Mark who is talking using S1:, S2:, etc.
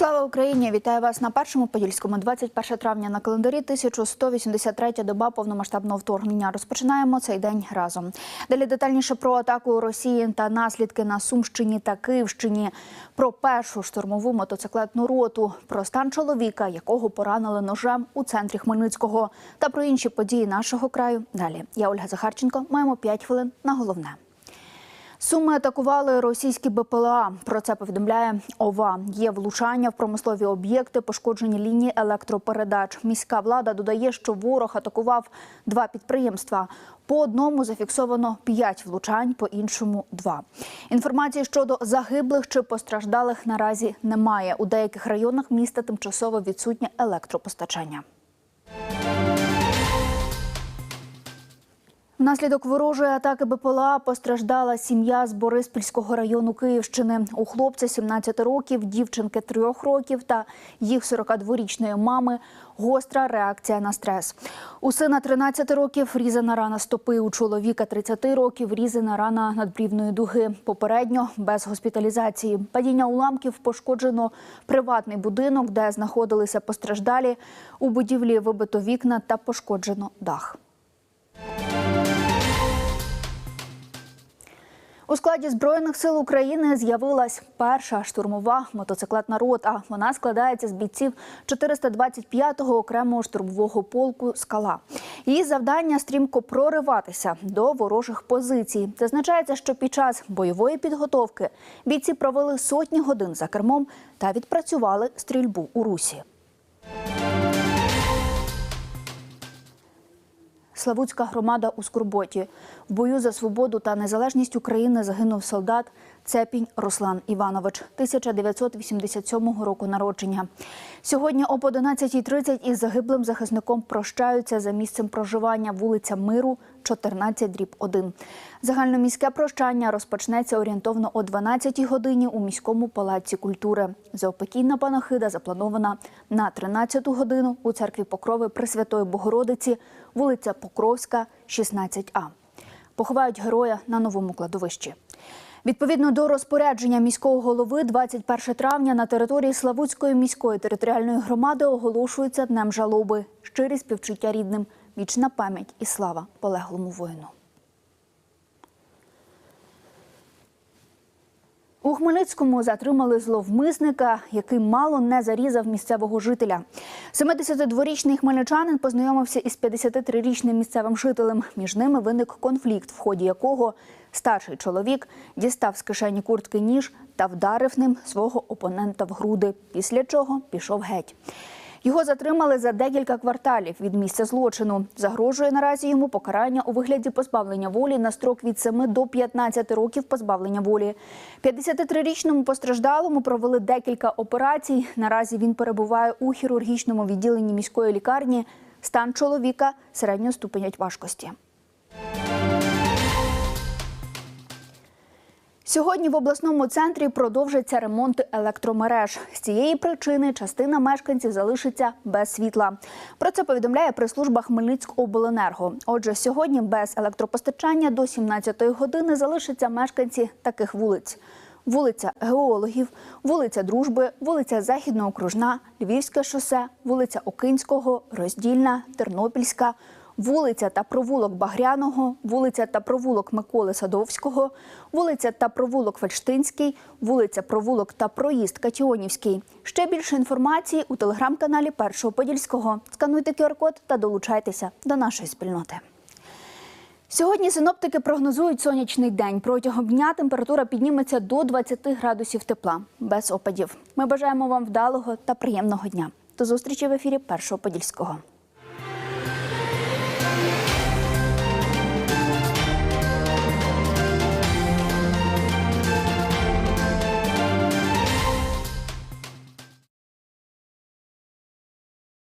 S1: Слава Україні! Вітаю вас на першому подільському. 21 травня на календарі 1183 доба повномасштабного вторгнення. Розпочинаємо цей день разом. Далі детальніше про атаку Росії та наслідки на Сумщині та Київщині. Про першу штурмову мотоциклетну роту, про стан чоловіка, якого поранили ножем у центрі Хмельницького, та про інші події нашого краю. Далі я Ольга Захарченко. Маємо 5 хвилин на головне. Суми атакували російські БПЛА. Про це повідомляє ОВА. Є влучання в промислові об'єкти, пошкоджені лінії електропередач. Міська влада додає, що ворог атакував два підприємства. По одному зафіксовано п'ять влучань, по іншому два. Інформації щодо загиблих чи постраждалих наразі немає. У деяких районах міста тимчасово відсутнє електропостачання. Внаслідок ворожої атаки БПЛА постраждала сім'я з Бориспільського району Київщини. У хлопця 17 років, дівчинки 3 років та їх 42-річної мами гостра реакція на стрес. У сина 13 років різана рана стопи. У чоловіка 30 років різана рана надбрівної дуги. Попередньо без госпіталізації. Падіння уламків пошкоджено приватний будинок, де знаходилися постраждалі. У будівлі вибито вікна та пошкоджено дах. У складі збройних сил України з'явилась перша штурмова мотоциклетна рота. Вона складається з бійців 425-го окремого штурмового полку Скала. Її завдання стрімко прориватися до ворожих позицій. Зазначається, що під час бойової підготовки бійці провели сотні годин за кермом та відпрацювали стрільбу у русі. Славутська громада у Скорботі. В бою за свободу та незалежність України загинув солдат Цепінь Руслан Іванович, 1987 року народження. Сьогодні об 11.30 із загиблим захисником прощаються за місцем проживання вулиця Миру, 14 дріб 1. Загальноміське прощання розпочнеться орієнтовно о 12 годині у міському палаці культури. Заопекійна панахида запланована на 13 годину у церкві Покрови Пресвятої Богородиці, вулиця Покровська, 16А. Поховають героя на новому кладовищі. Відповідно до розпорядження міського голови, 21 травня на території Славутської міської територіальної громади оголошується днем жалоби. Щирі співчуття рідним, вічна пам'ять і слава полеглому воїну. У Хмельницькому затримали зловмисника, який мало не зарізав місцевого жителя. 72-річний хмельничанин познайомився із 53-річним місцевим жителем. Між ними виник конфлікт, в ході якого старший чоловік дістав з кишені куртки ніж та вдарив ним свого опонента в груди, після чого пішов геть. Його затримали за декілька кварталів від місця злочину. Загрожує наразі йому покарання у вигляді позбавлення волі на строк від 7 до 15 років позбавлення волі. 53-річному постраждалому провели декілька операцій. Наразі він перебуває у хірургічному відділенні міської лікарні. Стан чоловіка середнього ступеня важкості. Сьогодні в обласному центрі продовжаться ремонти електромереж. З цієї причини частина мешканців залишиться без світла. Про це повідомляє прес-служба Хмельницькобленерго. Отже, сьогодні без електропостачання до 17-ї години залишаться мешканці таких вулиць. Вулиця Геологів, вулиця Дружби, вулиця Західноокружна, Львівське шосе, вулиця Окинського, Роздільна, Тернопільська, вулиця та провулок Багряного, вулиця та провулок Миколи Садовського, вулиця та провулок Фельштинський, вулиця Провулок та проїзд Катіонівський. Ще більше інформації у телеграм-каналі Першого Подільського. Скануйте QR-код та долучайтеся до нашої спільноти. Сьогодні синоптики прогнозують сонячний день. Протягом дня температура підніметься до 20 градусів тепла, без опадів. Ми бажаємо вам вдалого та приємного дня. До зустрічі в ефірі Першого Подільського.